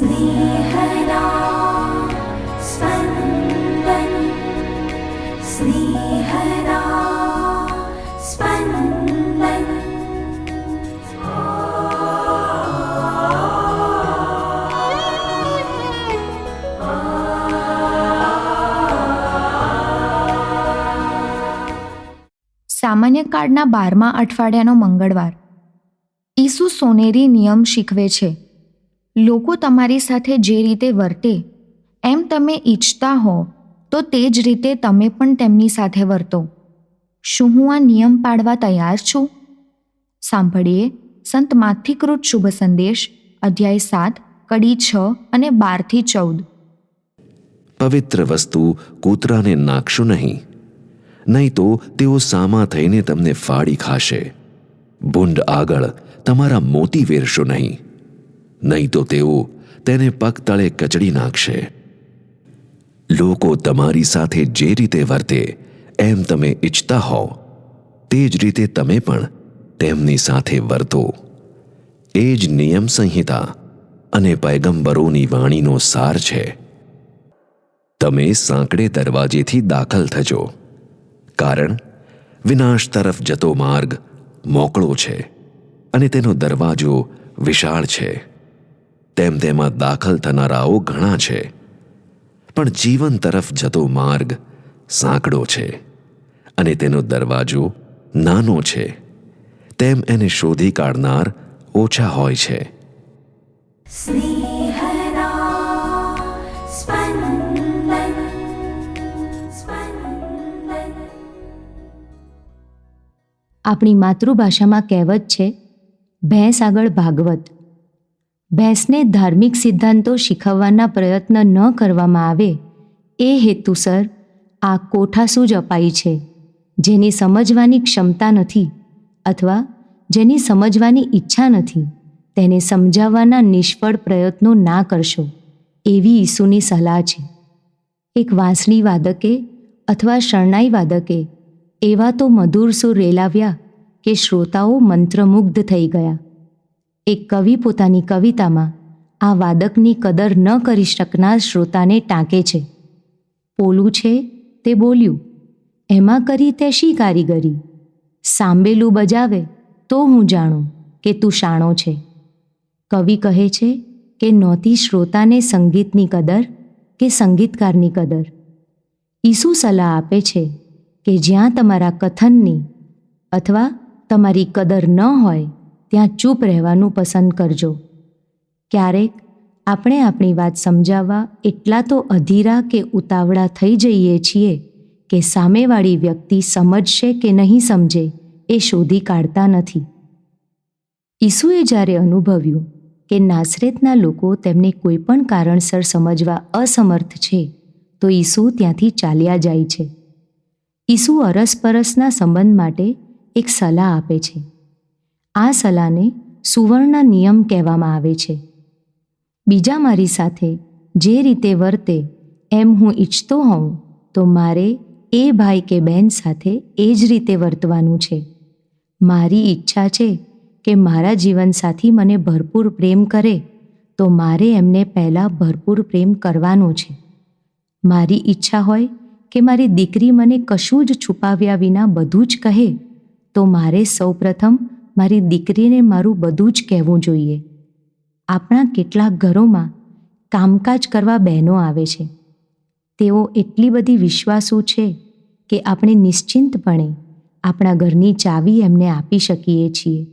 स्नेहदा स्पन्दन् स्नेहदा स्पन्दन् સામાન્ય કાળના બારમા અઠવાડિયાનો મંગળવાર ઈસુ સોનેરી નિયમ શીખવે છે લોકો તમારી સાથે જે રીતે વર્તે, એમ તમે ઈચ્છતા હો, તો તે જ રીતે તમે પણ તેમની સાથે વર્તો. શું હું આ નિયમ પાડવા તૈયાર છું? સાંભળીએ સંત માથિકૃત શુભ સંદેશ, અધ્યાય સાત, કડી છ અને બારથી ચૌદ. પવિત્ર વસ્તુ કૂતરાને નાખશો નહીં નહીં તો તેઓ સામા થઈને તમને ફાડી ખાશે. ભૂંડ આગળ તમારા મોતી વેરશો નહીં. નહીં તો તેઓ તેને પગ તળે કચડી નાખશે. લોકો તમારી સાથે જે રીતે વર્તે, એમ તમે ઈચ્છતા હો તે જ રીતે તમે પણ તેમની સાથે વર્તો. એ જ નિયમ સંહિતા અને પૈગંબરોની વાણીનો સાર છે. તમે સાંકડે દરવાજેથી દાખલ થજો. કારણ, વિનાશ તરફ જતો માર્ગ મોકળો છે અને તેનો દરવાજો વિશાળ છે. તેમ તેમાં દાખલ થનારાઓ ઘણા છે. પણ જીવન તરફ જતો માર્ગ સાંકડો છે અને તેનો દરવાજો નાનો છે. તેમ એને શોધી કાઢનાર ઓછા હોય છે. આપણી માતૃભાષામાં કહેવત છે, ભેંસ આગળ ભાગવત. ભેંસને ધાર્મિક સિદ્ધાંતો શીખવવાના પ્રયત્ન ન કરવામાં આવે, એ હેતુસર આ કોઠાસૂજ અપાઈ છે, જેની સમજવાની ક્ષમતા નથી અથવા જેની સમજવાની ઈચ્છા નથી. તેને સમજાવવાના નિષ્ફળ પ્રયત્નો ના કરશો, એવી ઈસુની સલાહ છે. એક વાંસળી વાદકે અથવા શરણાઈ વાદકે એવા તો મધુર સુર રેલાવ્યા કે શ્રોતાઓ મંત્રમુગ્ધ થઈ ગયા. એક કવિ પોતાની કવિતામાં આ વાદકની કદર ન કરી શકનાર શ્રોતાને ટાંકે છે. પોલું છે તે બોલ્યું. એમાં કરી તે શી કારીગરી? સાંબેલું બજાવે તો હું જાણું કે તું શાણો છે. કવિ કહે છે કે નહોતી શ્રોતાને સંગીતની કદર કે સંગીતકારની કદર. ઈસુ સલાહ આપે છે કે જ્યાં તમારા કથનની અથવા તમારી કદર ન હોય ત્યાં ચૂપ રહેવાનું પસંદ કરજો. ક્યારેક આપણે આપણી વાત સમજાવવા એટલા તો અધીરા કે ઉતાવળા થઈ જઈએ છીએ કે સામેવાળી વ્યક્તિ સમજશે કે નહીં સમજે એ શોધી કાઢતા નથી. ઈસુએ જ્યારે અનુભવ્યું કે નાસરેતના લોકો તેમને કોઈપણ કારણસર સમજવા અસમર્થ છે, તો ઈસુ ત્યાંથી ચાલ્યા જાય છે. ઈસુ અરસપરસના સંબંધ માટે એક સલાહ આપે છે. આ સલાહને સુવર્ણ નિયમ કહેવામાં આવે છે. બીજા મારી સાથે જે રીતે વર્તે એમ હું ઈચ્છતો હોઉં, તો મારે એ ભાઈ કે બહેન સાથે એ જ રીતે વર્તવાનું છે. મારી ઈચ્છા છે કે મારા જીવનસાથી મને ભરપૂર પ્રેમ કરે, તો મારે એમને પહેલાં ભરપૂર પ્રેમ કરવાનો છે. મારી ઈચ્છા હોય કે મારી દીકરી મને કશું જ છુપાવ્યા વિના બધું જ કહે, તો મારે સૌપ્રથમ મારી દીકરીને મારું બધું જ કહેવું જોઈએ. આપણા કેટલાક ઘરોમાં કામકાજ કરવા બહેનો આવે છે. તેઓ એટલી બધી વિશ્વાસુ છે કે આપણે નિશ્ચિંતપણે આપણા ઘરની ચાવી એમને આપી શકીએ છીએ.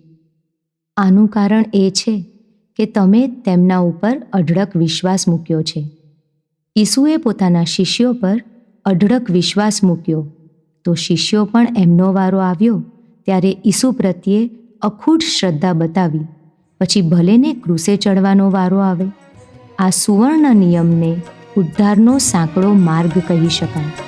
આનું કારણ એ છે કે તમે તેમના ઉપર અઢળક વિશ્વાસ મૂક્યો છે. ઈસુએ પોતાના શિષ્યો પર અઢળક વિશ્વાસ મૂક્યો. તો શિષ્યો પણ એમનો વારો આવ્યો ત્યારે ઈસુ પ્રત્યે અખૂટ શ્રદ્ધા બતાવી. પછી ભલેને ક્રુસે ચડવાનો વારો આવે. આ સુવર્ણ નિયમને ઉદ્ધારનો સાંકડો માર્ગ કહી શકાય.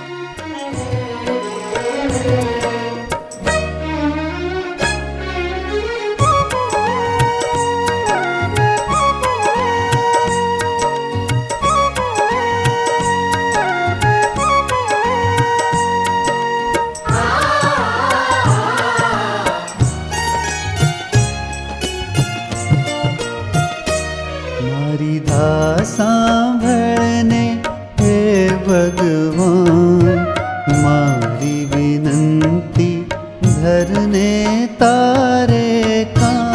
મારી ધા સાંભળને હે ભગવાન મારી વિનંતી ધરને તારે કાન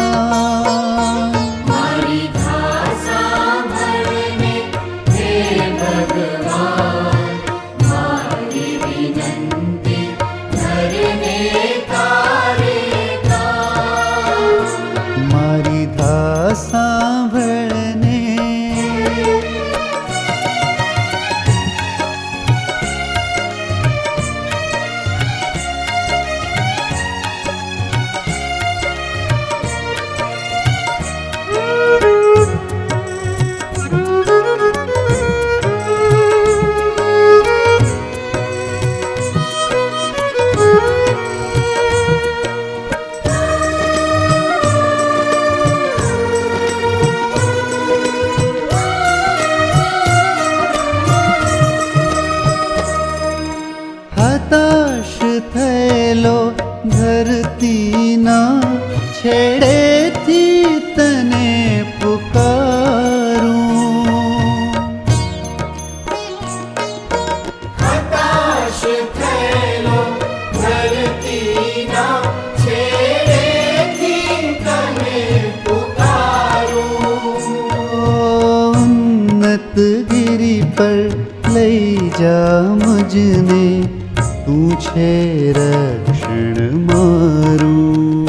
છે રક્ષણ મારું.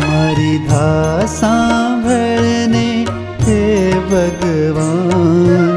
મારી ધા સાંભળને હે ભગવાન.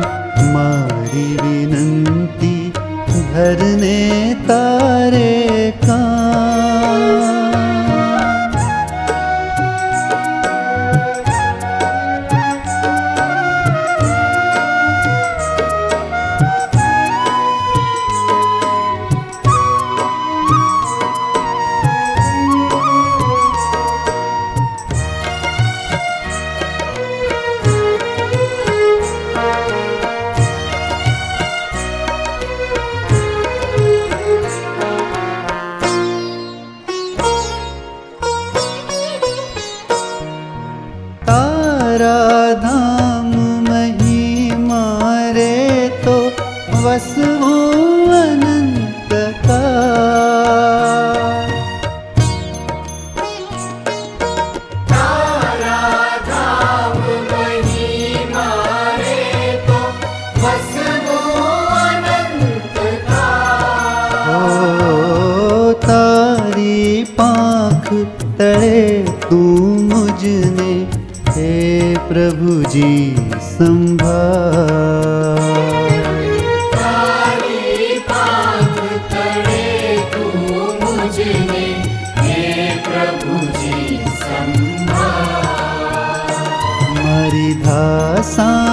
મારી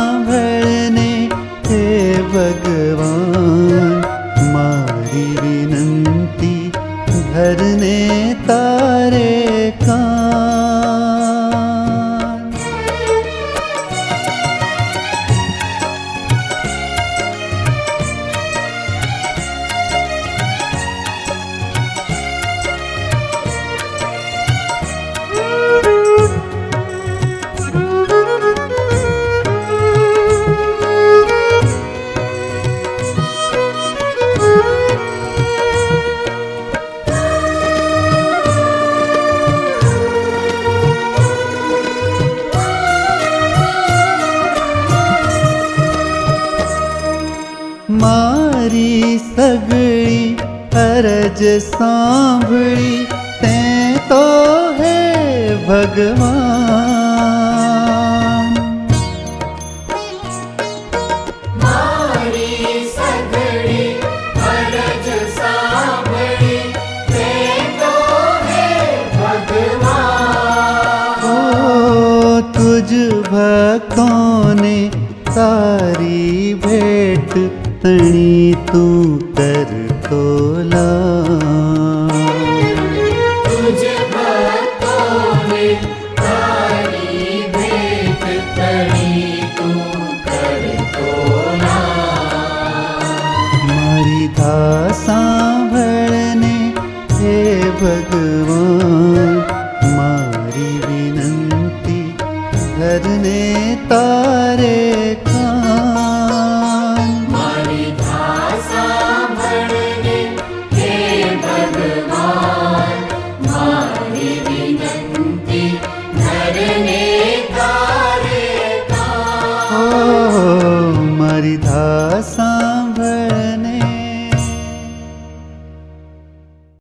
મારી સગળી અરજ સાંભળી તે તો હે ભગવાન. ભક્તોને ભેટ તણી તું કરતો